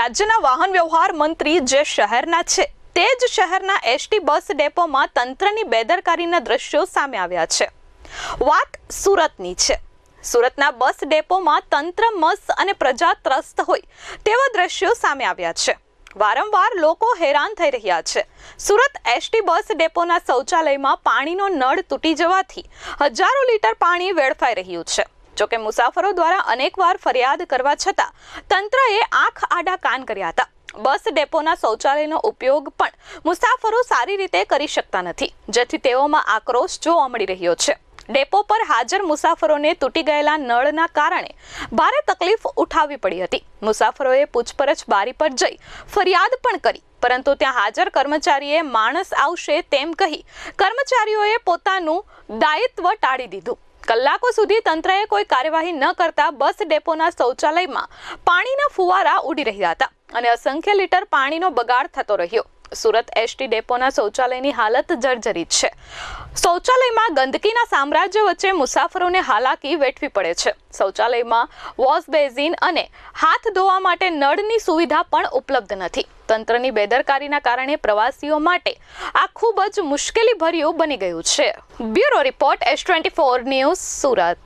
રાજ્યના વાહન વ્યવહાર મંત્રી જે શહેરના છે, તે જ શહેરના એસટી બસ ડેપોમાં તંત્રની બેદરકારીના દ્રશ્યો સામે આવ્યા છે. વાત સુરતની છે. સુરતના બસ ડેપોમાં તંત્ર મસ્ત અને પ્રજા ત્રસ્ત હોય તેવા દ્રશ્યો સામે આવ્યા છે. વારંવાર લોકો હેરાન થઈ રહ્યા છે. સુરત એસટી બસ ડેપોના શૌચાલયમાં પાણીનો નળ તૂટી જવાથી હજારો લીટર પાણી વેડફાઈ રહ્યું છે. જોકે મુસાફરો દ્વારા અનેકવાર ફરિયાદ કરવા છતાં તંત્રએ આંખ આડા કાન કર્યા હતા. બસ ડેપોના શૌચાલયનો ઉપયોગ પણ મુસાફરો સારી રીતે કરી શકતા નથી, જેથી તેઓમાં આક્રોશ જોવા મળી રહ્યો છે. ડેપો પર હાજર મુસાફરોને તૂટી ગયેલા નળના કારણે ભારે તકલીફ ઉઠાવવી પડી હતી. મુસાફરોએ પૂછપરછ બારી પર જઈ ફરિયાદ પણ કરી, પરંતુ ત્યાં હાજર કર્મચારીએ માણસ આવશે તેમ કહી કર્મચારીઓએ પોતાનું દાયિત્વ ટાળી દીધું. કલાકો સુધી તંત્રએ કોઈ કાર્યવાહી ન કરતા બસ ડેપોના શૌચાલયમાં પાણીના ફુવારા ઉડી રહ્યા હતા અને અસંખ્ય લીટર પાણીનો બગાડ થતો રહ્યો. સુરત એસટી ડેપોના શૌચાલયની હાલત જર્જરિત છે. શૌચાલયમાં ગંદકીના સામ્રાજ્ય વચ્ચે મુસાફરોને હાલાકી વેઠવી પડે છે. શૌચાલયમાં વોશ બેઝિન અને હાથ ધોવા માટે નળની સુવિધા પણ ઉપલબ્ધ નથી. તંત્રની બેદરકારીના કારણે પ્રવાસીઓ માટે આ ખૂબ જ મુશ્કેલી ભર્યું બની ગયું છે. Bureau report S twenty four news Surat.